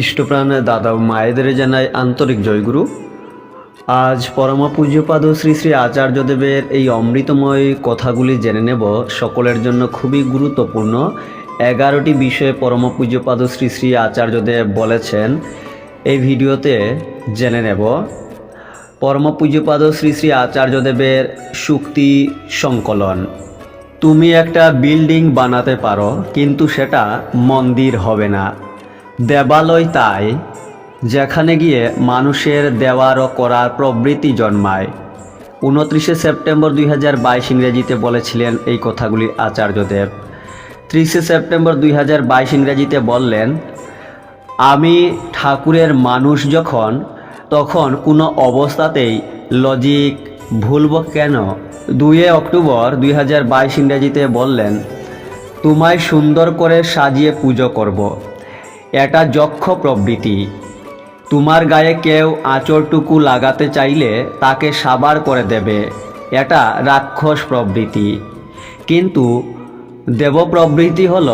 ইষ্টপ্রাণ দাদা ও মায়েদের জানাই আন্তরিক জয়গুরু। আজ পরম পূজ্যপাদ শ্রী শ্রী আচার্যদেবের এই অমৃতময় কথাগুলি জেনে নেব সকলের জন্য খুবই গুরুত্বপূর্ণ। এগারোটি বিষয়ে পরম পূজ্যপাদ শ্রী শ্রী আচার্যদেব বলেছেন, এই ভিডিওতে জেনে নেব। পরম পূজ্যপাদ শ্রী শ্রী আচার্যদেবের শুক্তি সংকলন। তুমি একটা বিল্ডিং বানাতে পারো, কিন্তু সেটা মন্দির হবে না। দেবালয় তাই, যেখানে গিয়ে মানুষের দেওয়ার ও করার প্রবৃত্তি জন্মায়। উনত্রিশে সেপ্টেম্বর দুই হাজার বাইশ ইংরেজিতে বলেছিলেন এই কথাগুলি আচার্যদেব। ত্রিশে সেপ্টেম্বর দুই হাজার বাইশ ইংরেজিতে বললেন, আমি ঠাকুরের মানুষ যখন, তখন কোনো অবস্থাতেই লজিক ভুলব কেন? দুয়ে অক্টোবর দুই হাজার বাইশ ইংরেজিতে বললেন, তোমায় সুন্দর করে সাজিয়ে পুজো করব। এটা যক্ষ প্রবৃত্তি তোমার গায়ে কেউ আঁচড়টুকু লাগাতে চাইলে তাকে সাবার করে দেবে। এটা রাক্ষস প্রবৃত্তি কিন্তু দেব প্রবৃত্তি হল,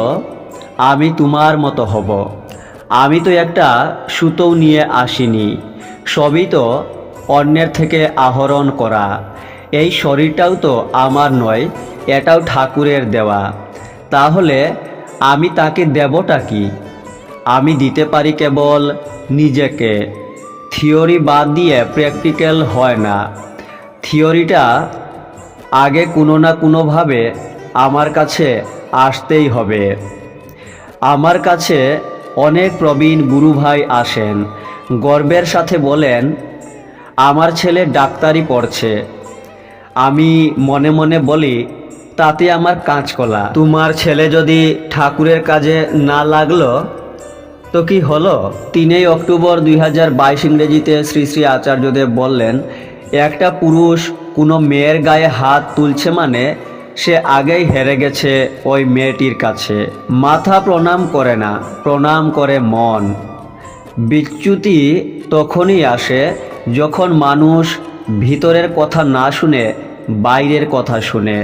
আমি তোমার মতো হব। আমি তো একটা সুতোও নিয়ে আসিনি। সবই তো অন্যের থেকে আহরণ করা। এই শরীরটাও তো আমার নয়, এটাও ঠাকুরের দেওয়া। তাহলে আমি তাকে দেবটা কি? আমি দিতে পারি কেবল নিজেকে। থিওরি বাদ দিয়ে প্র্যাকটিক্যাল হয় না। থিওরিটা আগে কোনো না কোনোভাবে আমার কাছে আসতেই হবে। আমার কাছে অনেক প্রবীণ গুরু ভাই আসেন। গর্বের সাথে বলেন, আমার ছেলে ডাক্তারি পড়ছে। আমি মনে মনে বলি, তাতে আমার কাঁচকলা। তোমার ছেলে যদি ঠাকুরের কাজে না লাগল তো কি হলো? তিনই অক্টোবর দুই হাজার বাইশ ইংরেজিতে শ্রী শ্রী আচার্যদেব বললেন, একটা পুরুষ কোনো মেয়ের গায়ে হাত তুলছে মানে সে আগেই হেরে গেছে ওই মেয়েটির কাছে। মাথা প্রণাম করে না, প্রণাম করে মন। বিচ্যুতি তখনই আসে যখন মানুষ ভিতরের কথা না শুনে বাইরের কথা শুনে।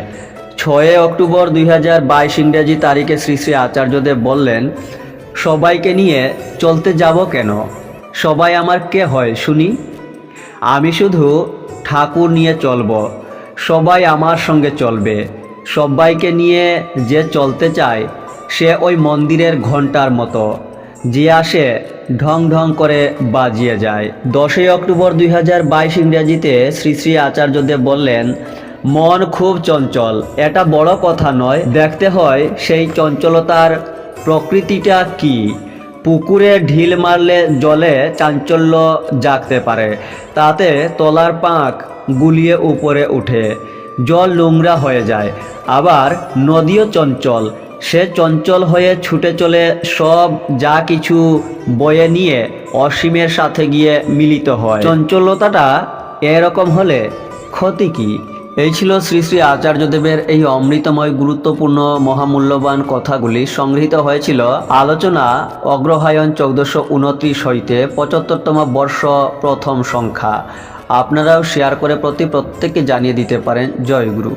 ছয় অক্টোবর দুই হাজার বাইশ ইংরেজি তারিখে শ্রী শ্রী আচার্যদেব বললেন সবাইকে নিয়ে চলতে যাব কেন? সবাই আমার কে হয়, শুনি? আমি শুধু ঠাকুর নিয়ে চলব, সবাই আমার সঙ্গে চলবে। সবাইকে নিয়ে যে চলতে চায়, সে ওই মন্দিরের ঘণ্টার মতো। যে আসে, ঢং ঢং করে বাজিয়ে যায়। দশই অক্টোবর দুই হাজার বাইশ ইংরেজিতে শ্রী শ্রী আচার্যদেব বললেন, মন খুব চঞ্চল, এটা বড় কথা নয়। দেখতে হয় সেই চঞ্চলতার প্রকৃতিটা কি? পুকুরে ঢিল মারলে জলে চাঞ্চল্য জাগতে পারে। তাতে তলার পাঁক গুলিয়ে উপরে উঠে জল নোংরা হয়ে যায়। আবার নদীও চঞ্চল। সে চঞ্চল হয়ে ছুটে চলে সব যা কিছু বয়ে নিয়ে অসীমের সাথে গিয়ে মিলিত হয়। চঞ্চলতাটা এরকম হলে ক্ষতি কি? এই ছিল শ্রী শ্রী আচার্যদেবের এই অমৃতময় গুরুত্বপূর্ণ মহামূল্যবান কথাগুলি। সংগৃহীত হয়েছিল আলোচনা অগ্রহায়ণ চৌদ্দশো উনত্রিশ হইতে পঁচাত্তরতম বর্ষ প্রথম সংখ্যা। আপনারাও শেয়ার করে প্রতি প্রত্যেককে জানিয়ে দিতে পারেন। জয় গুরু।